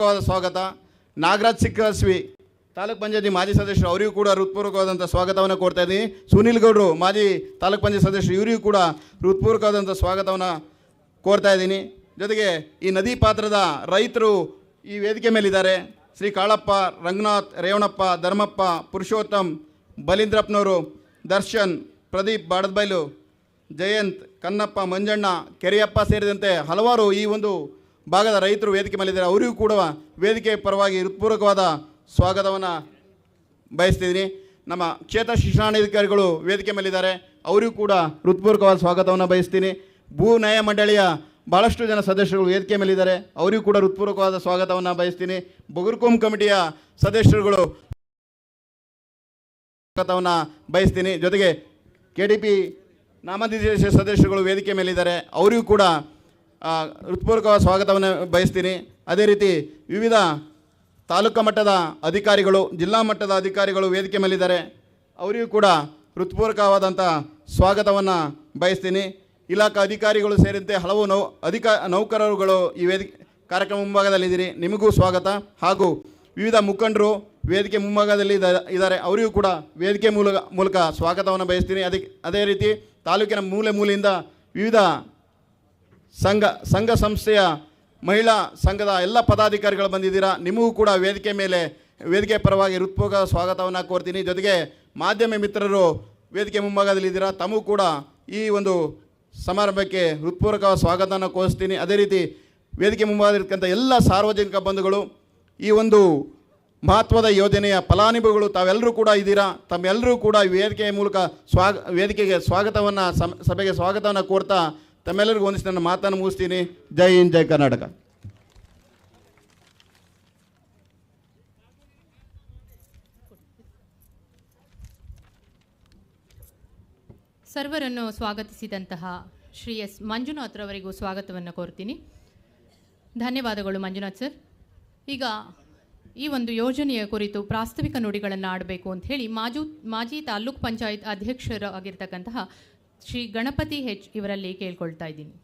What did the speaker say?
ಸ್ವಾಗತ. ನಾಗರಾಜ್ ಸಿಕ್ಕಸ್ವಿ ತಾಲೂಕ್ ಪಂಚಾಯತಿ ಮಾಜಿ ಸದಸ್ಯರು, ಅವರಿಗೂ ಕೂಡ ಹೃತ್ಪೂರ್ವಕವಾದಂಥ ಸ್ವಾಗತವನ್ನು ಕೊಡ್ತಾ ಇದ್ದೀನಿ. ಸುನೀಲ್ ಗೌಡರು, ಮಾಜಿ ತಾಲೂಕ್ ಪಂಚಾಯತ್ ಸದಸ್ಯರು, ಇವರಿಗೂ ಕೂಡ ಹೃತ್ಪೂರ್ವಕವಾದಂಥ ಸ್ವಾಗತವನ್ನು ಕೋರ್ತಾ ಇದ್ದೀನಿ. ಜೊತೆಗೆ ಈ ನದಿ ಪಾತ್ರದ ರೈತರು ಈ ವೇದಿಕೆ ಮೇಲಿದ್ದಾರೆ. ಶ್ರೀ ಕಾಳಪ್ಪ, ರಂಗನಾಥ್, ರೇವಣಪ್ಪ, ಧರ್ಮಪ್ಪ, ಪುರುಷೋತ್ತಮ್, ಬಲೀಂದ್ರಪ್ಪನವರು, ದರ್ಶನ್, ಪ್ರದೀಪ್, ಬಾಡದ್ಬೈಲು, ಜಯಂತ್, ಕನ್ನಪ್ಪ, ಮಂಜಣ್ಣ, ಕೆರೆಯಪ್ಪ ಸೇರಿದಂತೆ ಹಲವಾರು ಈ ಒಂದು ಭಾಗದ ರೈತರು ವೇದಿಕೆ ಮೇಲಿದ್ದಾರೆ. ಅವರಿಗೂ ಕೂಡ ವೇದಿಕೆ ಪರವಾಗಿ ಹೃತ್ಪೂರ್ವಕವಾದ ಸ್ವಾಗತವನ್ನು ಬಯಸ್ತಿದ್ದೀನಿ. ನಮ್ಮ ಕ್ಷೇತ್ರ ಶಿಕ್ಷಣಾಧಿಕಾರಿಗಳು ವೇದಿಕೆ ಮೇಲಿದ್ದಾರೆ. ಅವರಿಗೂ ಕೂಡ ಹೃತ್ಪೂರ್ವಕವಾದ ಸ್ವಾಗತವನ್ನು ಬಯಸ್ತೀನಿ ಭೂ ನ್ಯಾಯ ಮಂಡಳಿಯ ಭಾಳಷ್ಟು ಜನ ಸದಸ್ಯರು ವೇದಿಕೆ ಮೇಲಿದ್ದಾರೆ. ಅವರಿಗೂ ಕೂಡ ಹೃತ್ಪೂರ್ವಕವಾದ ಸ್ವಾಗತವನ್ನು ಬಯಸ್ತೀನಿ ಬೊಗುರ್ಕೋಮ್ ಕಮಿಟಿಯ ಸದಸ್ಯರುಗಳು ಸ್ವಾಗತವನ್ನು ಬಯಸ್ತೀನಿ ಜೊತೆಗೆ ಕೆ ಡಿ ಪಿ ನಾಮನಿರ್ದೇಶ ಸದಸ್ಯರುಗಳು ವೇದಿಕೆ ಮೇಲಿದ್ದಾರೆ. ಅವರಿಗೂ ಕೂಡ ಆ, ಹೃತ್ಪೂರ್ವಕವಾದ ಸ್ವಾಗತವನ್ನು ಬಯಸ್ತೀನಿ. ಅದೇ ರೀತಿ ವಿವಿಧ ತಾಲೂಕು ಮಟ್ಟದ ಅಧಿಕಾರಿಗಳು ಜಿಲ್ಲಾ ಮಟ್ಟದ ಅಧಿಕಾರಿಗಳು ವೇದಿಕೆ ಮೇಲಿದ್ದಾರೆ. ಅವರಿಗೂ ಕೂಡ ಹೃತ್ಪೂರ್ವಕವಾದಂಥ ಸ್ವಾಗತವನ್ನು ಬಯಸ್ತೀನಿ. ಇಲಾಖಾ ಅಧಿಕಾರಿಗಳು ಸೇರಿದಂತೆ ಹಲವು ನೌ ಅಧಿಕ ನೌಕರರುಗಳು ಈ ವೇದಿಕೆ ಕಾರ್ಯಕ್ರಮ ಮುಂಭಾಗದಲ್ಲಿದ್ದೀರಿ. ನಿಮಗೂ ಸ್ವಾಗತ. ಹಾಗೂ ವಿವಿಧ ಮುಖಂಡರು ವೇದಿಕೆ ಮುಂಭಾಗದಲ್ಲಿ ಇದ- ಇದ್ದಾರೆ. ಅವರಿಗೂ ಕೂಡ ವೇದಿಕೆ ಮೂಲಕ ಮೂಲಕ ಸ್ವಾಗತವನ್ನು ಬಯಸ್ತೀನಿ. ಅದಕ್ಕೆ ಅದೇ ರೀತಿ ತಾಲೂಕಿನ ಮೂಲೆ ಮೂಲೆಯಿಂದ ವಿವಿಧ ಸಂಘ ಸಂಘ ಸಂಸ್ಥೆಯ ಮಹಿಳಾ ಸಂಘದ ಎಲ್ಲ ಪದಾಧಿಕಾರಿಗಳು ಬಂದಿದ್ದೀರಾ? ನಿಮಗೂ ಕೂಡ ವೇದಿಕೆ ಮೇಲೆ, ವೇದಿಕೆ ಪರವಾಗಿ ಹೃತ್ಪೂರ್ವಕ ಸ್ವಾಗತವನ್ನು ಕೋರ್ತೀನಿ. ಜೊತೆಗೆ ಮಾಧ್ಯಮ ಮಿತ್ರರು ವೇದಿಕೆ ಮುಂಭಾಗದಲ್ಲಿದ್ದೀರಾ ತಮಗೂ ಕೂಡ ಈ ಒಂದು ಸಮಾರಂಭಕ್ಕೆ ಹೃತ್ಪೂರ್ವಕ ಸ್ವಾಗತವನ್ನು ಕೋರಿಸ್ತೀನಿ. ಅದೇ ರೀತಿ ವೇದಿಕೆ ಮುಂಭಾಗದಲ್ಲಿರ್ತಕ್ಕಂಥ ಎಲ್ಲ ಸಾರ್ವಜನಿಕ ಬಂಧುಗಳು, ಈ ಒಂದು ಮಹತ್ವದ ಯೋಜನೆಯ ಫಲಾನುಭವಿಗಳು, ತಾವೆಲ್ಲರೂ ಕೂಡ ಇದ್ದೀರಾ? ತಮ್ಮೆಲ್ಲರೂ ಕೂಡ ವೇದಿಕೆಯ ಮೂಲಕ ಸ್ವಾಗ, ವೇದಿಕೆಗೆ ಸ್ವಾಗತವನ್ನು ಸಭೆಗೆ ಸ್ವಾಗತವನ್ನು ಕೋರ್ತಾ ತಮ್ಮೆಲ್ಲರಿಗೂ ಒಂದಿಷ್ಟು ನನ್ನ ಮಾತನ್ನು ಮುಗಿಸ್ತೀನಿ. ಜೈ ಹಿಂದ್, ಜೈ ಕರ್ನಾಟಕ. ಸರ್ವರನ್ನು ಸ್ವಾಗತಿಸಿದಂತಹ ಶ್ರೀ ಎಸ್ ಮಂಜುನಾಥ್ರವರಿಗೂ ಸ್ವಾಗತವನ್ನು ಕೋರ್ತೀನಿ. ಧನ್ಯವಾದಗಳು ಮಂಜುನಾಥ್ ಸರ್. ಈಗ ಈ ಒಂದು ಯೋಜನೆಯ ಕುರಿತು ಪ್ರಾಸ್ತಾವಿಕ ನುಡಿಗಳನ್ನು ಆಡಬೇಕು ಅಂತ ಹೇಳಿ ಮಾಜು, ಮಾಜಿ ತಾಲೂಕ್ ಪಂಚಾಯತ್ ಅಧ್ಯಕ್ಷರಾಗಿರ್ತಕ್ಕಂತಹ ಶ್ರೀ ಗಣಪತಿ ಹೆಚ್ ಇವರಲ್ಲಿ ಕೇಳ್ಕೊಳ್ತಾ ಇದ್ದೀನಿ.